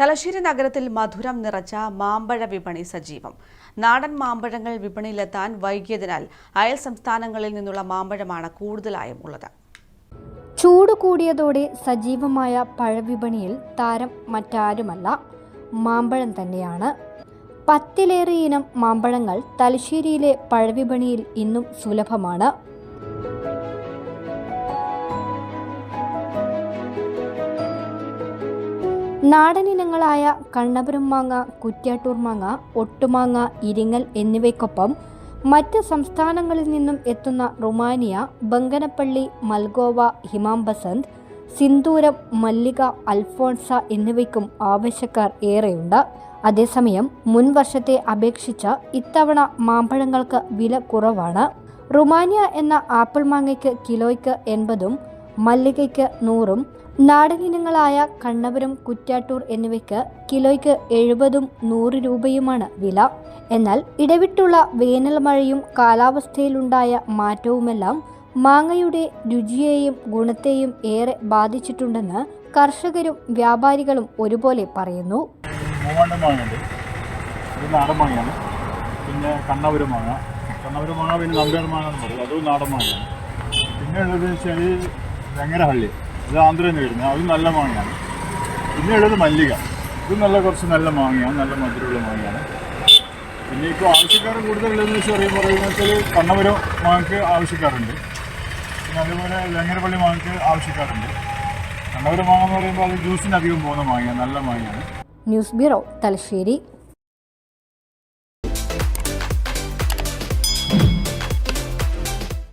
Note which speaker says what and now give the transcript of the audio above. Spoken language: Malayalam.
Speaker 1: തലശ്ശേരി നഗരത്തിൽ മധുരം നിറച്ച മാമ്പഴ വിപണി സജീവം. നാടൻ മാമ്പഴങ്ങൾ വിപണിയിലെത്താൻ വൈകിയതിനാൽ അയൽ സംസ്ഥാനങ്ങളിൽ നിന്നുള്ള മാമ്പഴമാണ് കൂടുതലായും ഉള്ളത്.
Speaker 2: ചൂട് കൂടിയതോടെ സജീവമായ പഴവിപണിയിൽ താരം മറ്റാരുമല്ല മാമ്പഴം തന്നെയാണ്. പത്തിലേറെ ഇനം മാമ്പഴങ്ങൾ തലശ്ശേരിയിലെ പഴവിപണിയിൽ ഇന്നും സുലഭമാണ്. നാടനിനങ്ങളായ കണ്ണപുരം മാങ്ങ കുറ്റ്യാട്ടൂർ മാങ്ങ ഒട്ടുമാങ്ങ ഇരിങ്ങൽ എന്നിവയ്ക്കൊപ്പം മറ്റ് സംസ്ഥാനങ്ങളിൽ നിന്നും എത്തുന്ന റുമാനിയ ബങ്കനപ്പള്ളി മൽഗോവ ഹിമാംബസന്ത് സിന്ദൂരം മല്ലിക അൽഫോൺസ എന്നിവയ്ക്കും ആവശ്യക്കാർ ഏറെയുണ്ട്. അതേസമയം മുൻ വർഷത്തെ അപേക്ഷിച്ച് ഇത്തവണ മാമ്പഴങ്ങൾക്ക് വില കുറവാണ്. റുമാനിയ എന്ന ആപ്പിൾ മാങ്ങയ്ക്ക് കിലോയ്ക്ക് എൺപതും മല്ലികയ്ക്ക് നൂറും നാടനിനങ്ങളായ കണ്ണപുരം കുറ്റാട്ടൂർ എന്നിവയ്ക്ക് കിലോയ്ക്ക് എഴുപതും നൂറ് രൂപയുമാണ് വില. എന്നാൽ ഇടവിട്ടുള്ള വേനൽ മഴയും കാലാവസ്ഥയിലുണ്ടായ മാറ്റവുമെല്ലാം മാങ്ങയുടെ രുചിയെയും ഗുണത്തെയും ഏറെ ബാധിച്ചിട്ടുണ്ടെന്ന് കർഷകരും വ്യാപാരികളും ഒരുപോലെ പറയുന്നു.
Speaker 3: നാടൻ പിന്നെ കണ്ണപുരം മാങ്ങ. കണ്ണപുരം മാങ്ങ പിന്നെ നമ്പേർ മാങ്ങ എന്ന് പറയും. അതും നാടൻ മാങ്ങയാണ്. പിന്നെ ഉള്ളത് വെച്ചാൽ വെങ്ങരഹള്ളി ഇത് ആന്ധ്രയിൽ നിന്ന് വരുന്നത്. അതും നല്ല മാങ്ങയാണ്. പിന്നെ ഉള്ളത് മല്ലിക. ഇത് നല്ല കുറച്ച് നല്ല മാങ്ങയാണ്. നല്ല മധുരമുള്ള മാങ്ങയാണ്. പിന്നെ ഇപ്പോൾ ആവശ്യക്കാർ കൂടുതലുള്ളതെന്ന് വെച്ച് പറയുമ്പോൾ പറയുന്നത് വെച്ചാൽ കണ്ണപുരം മാങ്ങക്ക് ആവശ്യക്കാരുണ്ട്. പിന്നെ അതുപോലെ വെങ്ങരപ്പള്ളി മാങ്ങക്ക് ആവശ്യക്കാരുണ്ട്. കണ്ണപുരം മാങ്ങ എന്ന് പറയുമ്പോൾ അത് ജ്യൂസിന് അധികം പോകുന്ന മാങ്ങയാണ്. നല്ല മാങ്ങയാണ്.
Speaker 2: News bureau Thalassery.